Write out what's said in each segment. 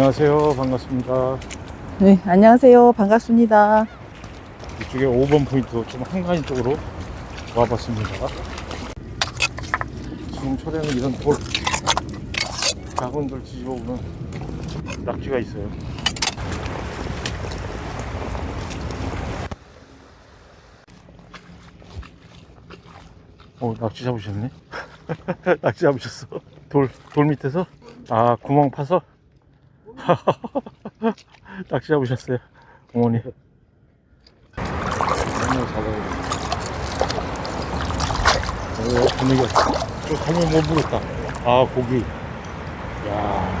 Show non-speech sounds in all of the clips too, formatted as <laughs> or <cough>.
안녕하세요. 반갑습니다. 네, 안녕하세요. 반갑습니다. 이쪽에 5번 포인트 좀 한가인 쪽으로 와봤습니다. 지금 철에는 이런 돌, 작은 돌 뒤집어보면 낙지가 있어요. 오, 낙지 잡으셨네? <laughs> 낙지 잡으셨어. 돌, 돌 밑에서? 아, 구멍 파서? <laughs> 낙지 잡으셨어요. 어머니. 정말 잡아야 돼. 오, 분위기가. 저 가면 못 부렸다. 아, 고기. 야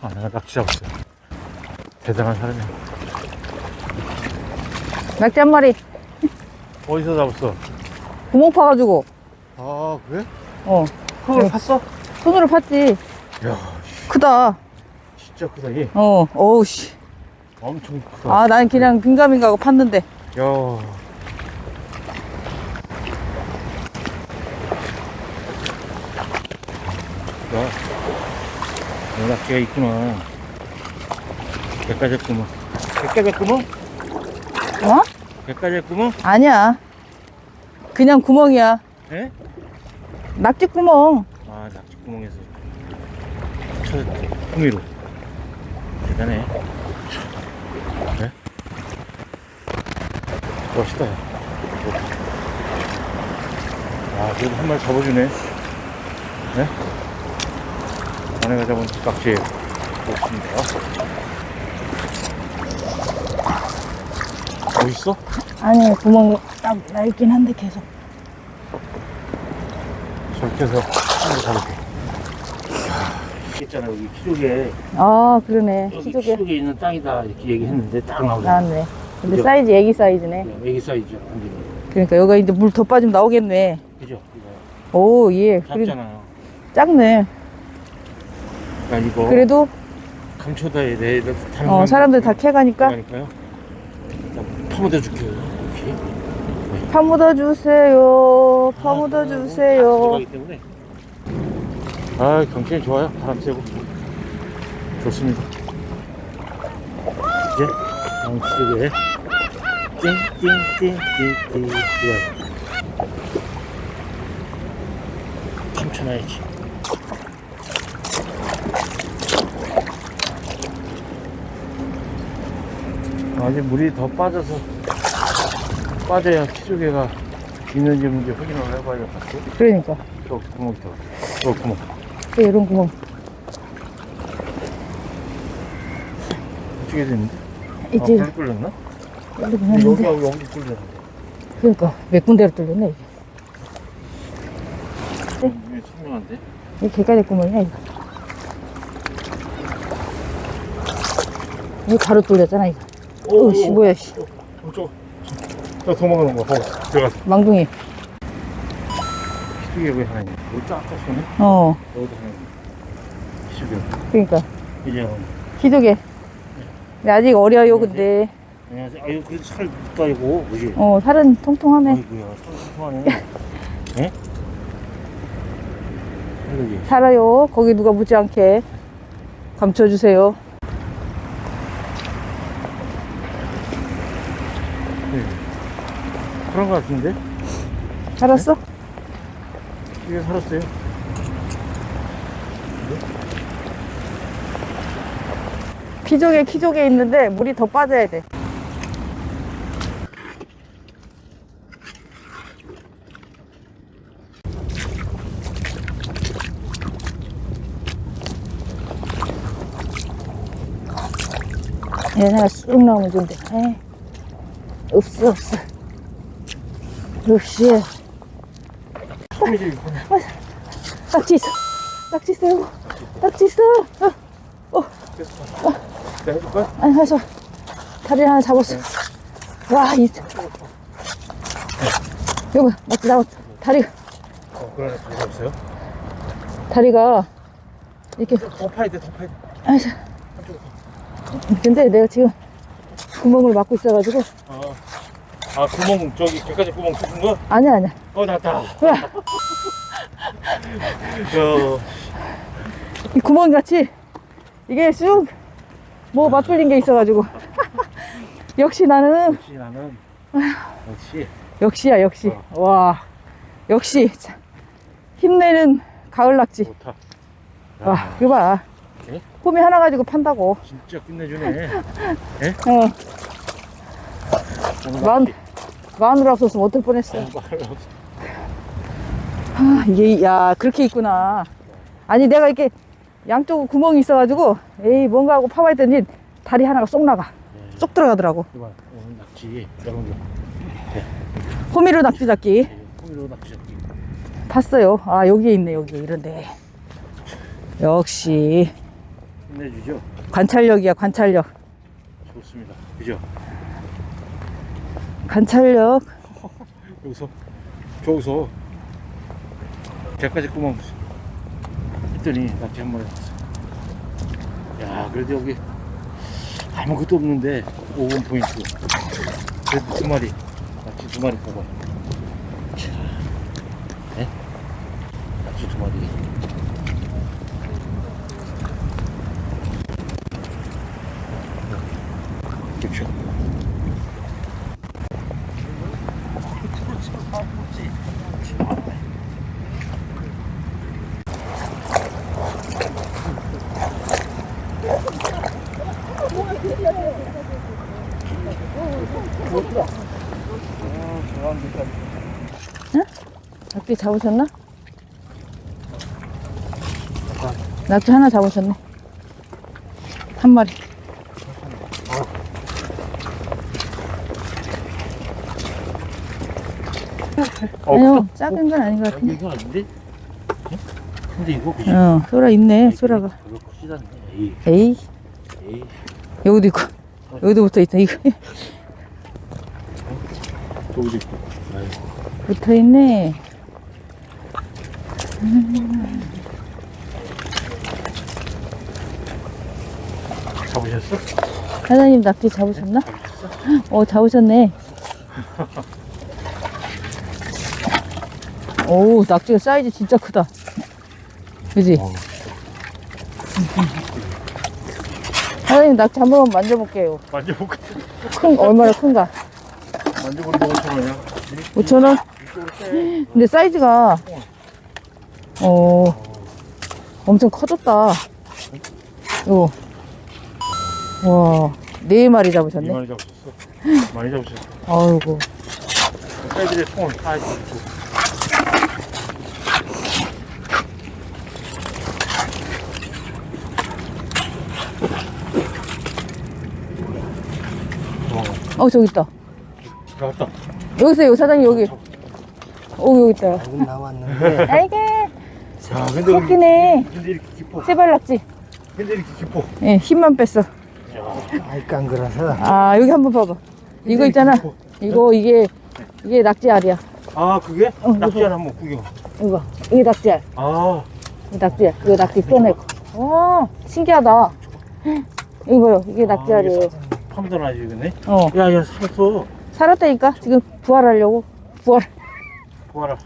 아, 내가 낙지 잡았어요. 대단한 사람이야. 낙지 한 마리 어디서 잡았어? 구멍 파가지고, 아, 그래? 어, 그걸 네. 팠어? 손으로 팠지. 야 크다. 진짜 크다, 얘. 어, 어우, 씨. 엄청 크다. 아, 난 그냥 빈가민가 하고 팠는데. 야. 야. 연락지가 있구나. 백가졌구먼. 백가졌구먼? 어? 백가졌구먼? 아니야. 그냥 구멍이야. 예? 낙지 구멍. 아, 낙지 구멍에서 찾았다. 흥미로. 대단해. 네? 멋있다. 야. 아, 그래도 한 마리 잡아주네. 네? 아내가 잡은 낙지에 좋습니다. 멋있어? 아니, 구멍이 딱 낡긴 한데 계속. 한번 잡을게. 있잖아, 여기 키조개. 아, 그러네. 여기 키조개 키조개 있는 땅이다. 이렇게 얘기했는데 딱 나오네. 나왔네. 근데 그죠? 사이즈 애기 사이즈네. 애기 사이즈 완전히. 그러니까 여기가 이제 물 더 빠지면 나오겠네. 그죠? 이거 오, 예. 작잖아요. 작네. 그러니까 이거 그래도, 감초다에 내 다른 어, 사람들 다 캐가니까. 그러니까요. 파묻어 줄게요. 파묻어 주세요. 파묻어 주세요. 들어가기 때문에. 아, 경치가 좋아요. 바람 쐬고. 좋습니다. 이제 띵띵띵띵띵 좋아요. 감춰놔야지. 아직 물이 더 빠져서 빠져야 키조개가 있는지 없는지 확인을 해봐야 될것 같아요. 그러니까. 저 구멍 있다. 저 구멍. 또 이런 구멍. 이쪽에도 있는데? 있지. 아, 불? 여기 있는데. 여기하고 여기 뚫렸는데. 그러니까 몇 군데로 뚫렸네 이게. 이게 선명한데? 이게 개까지 구멍이야 이거. 이거 바로 뚫렸잖아 이거. 어씨 뭐야 씨. 어, 저, 저 도망가는 거 봐봐. 들어가서. 망둥이. 키조개 왜 하나 있냐? 여기 쫙쫙 쏘네? 어. 여기도 하나 있네. 키조개. 그러니까 이제, 기조개. 근데 아직 어려요 근데. 안녕하세요. 아유, 그래도 살 묻다, 이거. 그지? 어 살은 통통하네. 아이고야, 살 통하네. 예? 그러지? 살아요. 거기 누가 묻지 않게 감춰주세요. 그런 거 같은데? 살았어? 이게 살았어요. 키조개 키조개 있는데 물이 더 빠져야 돼. 얘네가 쑥 나오면 좋은데. 에이. 없어 없어. 있고. 낙지 있어. 낙지 있어요. 낙지 있어. 어. 내가 해줄까? 아니, 해서 다리 하나 잡았어. 와, 이. 여보, 낙지 나왔 다리가, 어, 그러네. 다리가 없어요? 다리가 이렇게. 더 파야 돼, 더 파야 돼. 아이, 근데 내가 지금 구멍을 막고 있어가지고. 아, 아 구멍, 저기, 개까지 구멍 뚫은 거? 아니야, 아니야. 어, 났다. 야, 야, 이 구멍같이 이게 쑥 뭐 맞불린 게 있어가지고 <laughs> 역시 나는 역시 나는 역시 역시야 역시 와 역시 참, 힘내는 가을 낙지 좋다. 야, 와 이거 봐 예? 홈이 하나 가지고 판다고 진짜 끝내주네. 어 오늘. 마늘 없었으면 어떨 뻔했어 어, 말을 없어. 아, 이게 야 그렇게 있구나 아니 내가 이렇게 양쪽 구멍이 있어가지고 에이 뭔가 하고 파봐 했더니 다리 하나가 쏙 나가 네. 쏙 들어가더라고 이봐, 오늘 낙지 여러분들 호미로 낙지 잡기 호미로 낙지 잡기. 봤어요 아 여기에 있네 여기 이런데 역시 끝내주죠. 관찰력이야 관찰력 좋습니다. 그죠? 관찰력 여기서 저기서 개까지 구멍 했더니 낙지 한 마리 났어. 야, 그래도 여기 아무것도 없는데 5번 포인트. 그래도 두 마리 낙지 두 마리 뽑아. 자, 네? 낙지 두 마리. 그렇죠. 낙지 잡으셨나? 낙지 하나 잡으셨네 한 마리 어, 아니요 작은 건 아닌 것 같은데 이거 아닌데? 응? 근데 이거 그지? 어 소라 있네 소라가 별로 크지 않네. 에이, 에이 에이. 여기도 있고 여기도 붙어 있다 이거 저기도 있고. 아이고. 붙어 있네 잡으셨어? 사장님 낙지 잡으셨나? 어 잡으셨네 오 낙지가 사이즈 진짜 크다 그지? 어. 사장님 낙지 한 번만 만져볼게요 만져볼까? 큰 얼마나 큰가 만져보니까 5천 원이야. 5천원? 이쪽으로 빼. 근데 사이즈가 어 엄청 커졌다. 이거 와네 마리 이 잡으셨네. 많이 잡으셨어? 많이 잡으셨어. 아이고. 애들의 통을 다 있고. 어, 어 저기 있다. 나왔다. 여기 있어요 사장님 여기. 어 여기 있다. 나왔는데. 아이게 야, 근데 여기- 새끼네 근데 이렇게 깊어. 세발낙지? 근데 이렇게 깊어. 예 힘만 뺐어. 알깐 그래서. 아 여기 한번 봐봐. 이거 있잖아. 이거 이게 이게 낙지알이야. 아, 그게? 어, 낙지알 한번 구경. 이거 이게 낙지알. 아, 이거 낙지알. 이거 낙지 빼내고. 와 신기하다. 이거 봐요 이게 낙지알이에요. 파묻어 놔야겠네. 어. 야, 야, 살았어. 살았다니까? 지금 부활하려고? 부활. 보아라.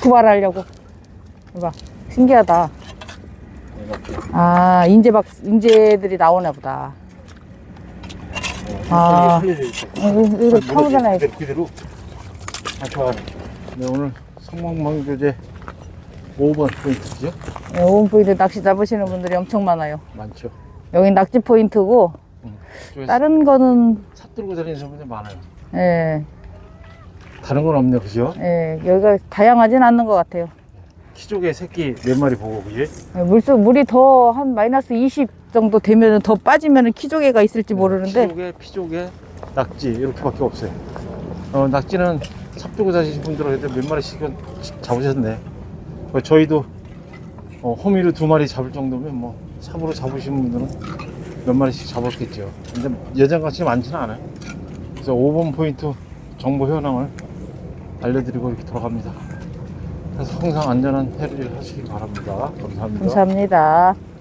부활하려고. <laughs> 이봐 신기하다. 아 인제박 인제들이 나오나 보다 아. 살려줘야겠다. 어, 이거 돼 그대로. 아, 좋아. 네, 오늘 성목망교제 5번 포인트죠? 오은 포인트 낚시 잡으시는 분들이 엄청 많아요 많죠. 여기 낙지 포인트고 저기 다른 거는 사 들고 다니는 사람들 많아요. 예, 다른 건 없네, 그죠? 예, 여기가 다양하진 않는 것 같아요 키조개 새끼 몇 마리 보고, 그지? 예, 물속 물이 더 한 마이너스 20 정도 되면 더 빠지면 키조개가 있을지 모르는데 키조개, 피조개, 낙지 이렇게밖에 없어요. 어, 낙지는 삽 들고 다니시는 분들은 그래도 몇 마리씩은 잡으셨네. 어, 저희도 어, 호미로 두 마리 잡을 정도면 뭐 삽으로 잡으신 분들은 몇 마리씩 잡았겠죠. 근데 예전같이 많지는 않아요. 그래서 5번 포인트 정보 현황을 알려드리고 이렇게 돌아갑니다. 항상 안전한 해를 하시기 바랍니다. 감사합니다. 감사합니다.